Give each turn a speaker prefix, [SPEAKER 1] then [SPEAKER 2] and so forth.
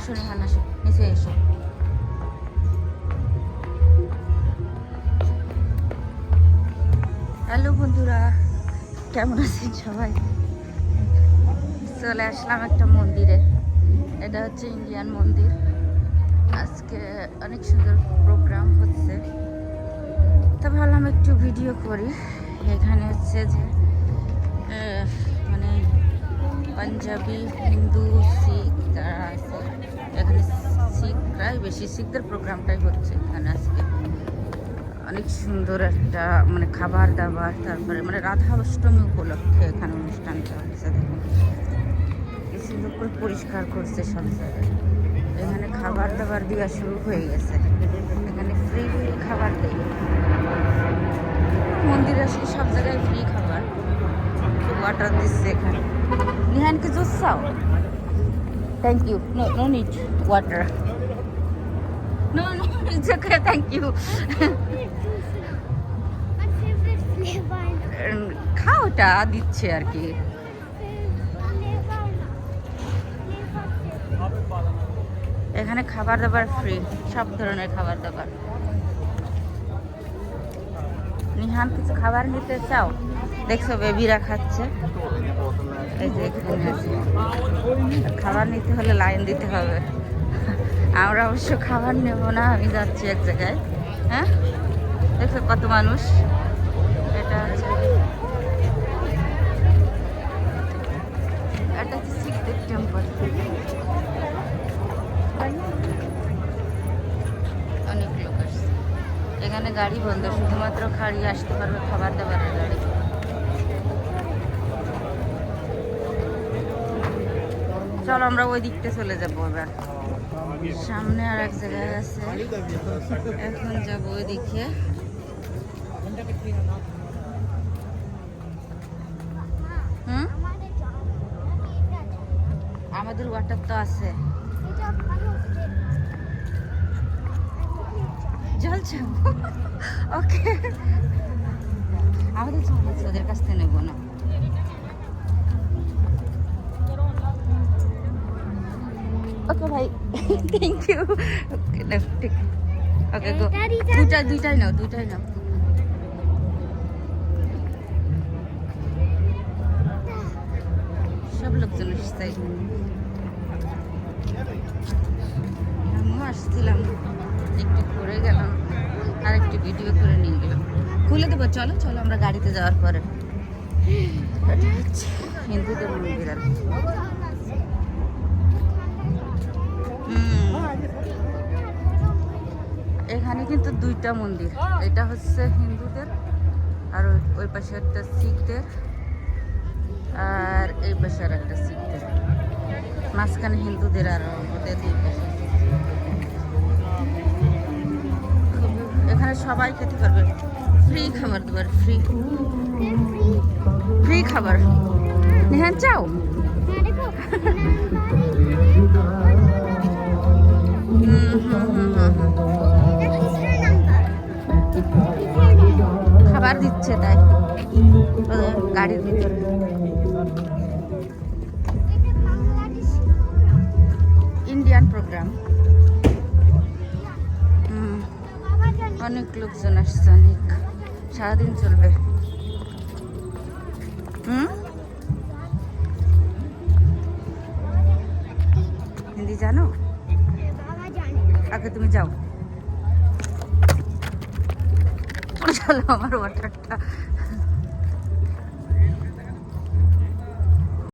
[SPEAKER 1] আসো নিহান আসো নিচে এসো। হ্যালো বন্ধুরা, কেমন আছেন সবাই? চলে আসলাম একটা মন্দিরে। এটা হচ্ছে ইন্ডিয়ান মন্দির। আজকে অনেক সুন্দর প্রোগ্রাম হচ্ছে। তো ভাবলাম একটু ভিডিও করি। এখানে হচ্ছে যে মানে পাঞ্জাবি, হিন্দু এখানে শিখরাই বেশি শিখদের প্রোগ্রামটাই হচ্ছে এখানে আজকে। অনেক সুন্দর একটা মানে খাবার দাবার, তারপরে মানে রাধা অষ্টমী উপলক্ষে এখানে অনুষ্ঠানটা হচ্ছে দেখুন। করে পরিষ্কার করছে সব জায়গায়। এখানে খাবার দাবার দেওয়া শুরু হয়ে গেছে। এখানে ফ্রি ফ্রি খাবার দেয় মন্দিরে আসলে সব জায়গায় ফ্রি খাবার। ওয়াটার দিচ্ছে এখানে। নিহানকে জুস চাও? Thank you no no need water no no it's okay thank you
[SPEAKER 2] My favorite flavor.
[SPEAKER 1] খাওয়াটা দিচ্ছে আর কি। এখানে খাবার দাবার ফ্রি সব ধরনের খাবার দাবার। নিহান কিছু খাবার নিতে চাও? দেখছ, বেবিরা খাচ্ছে। এই যে খাবার নিতে হলে লাইন দিতে হবে। আমরা অবশ্য খাবার নেব না, আমি যাচ্ছি এক জায়গায়। হ্যাঁ? দেখছ কত মানুষ। এটা এটা হচ্ছে অনেক লোক আসছে। এখানে গাড়ি বন্ধ, শুধুমাত্র খাড়ি আসতে পারবে, খাবার দাবারের গাড়ি। চলো আমরা ওই দিকতে চলে যাব এবার। সামনে আর এক জায়গায় আছে। এখন যাব ওই দিকে। আমাদের ওয়াটার তো আছে। জল ওকে আমাদের ওদের কাছ থেকে নেব না। ওকে ভাই থ্যাংক ইউ ঠিক। ওকে গো
[SPEAKER 2] Daddy.
[SPEAKER 1] দুইটাই নাও দুইটাই নাও। সব লোকজন এখানে। আমিও আসছিলাম। একটু ঘুরে গেলাম আর একটু ভিডিও করে নিয়ে গেলাম। খুলে দেবো চলো চলো আমরা গাড়িতে যাওয়ার পরে। হচ্ছে হিন্দুদের মন্দির আর এখানে কিন্তু দুইটা মন্দির। এটা হচ্ছে হিন্দুদের আর ওই- পাশে একটা শিখদের আর এই পাশে আর একটা শিখদের। মাঝখানে হিন্দুদের আর ওদের দুই পাশে। এখানে সবাই খেতে পারবে। ফ্রি খাবার দাবার ফ্রি ফ্রি খাবার। নেহান চাও? গাড়ির ভিতরে। Indian program. অনেক লোকজন আসছে, অনেক। সারাদিন চলবে। হুম? হিন্দি জানো? আগে তুমি যাও। চলো আমার ওয়াটারটা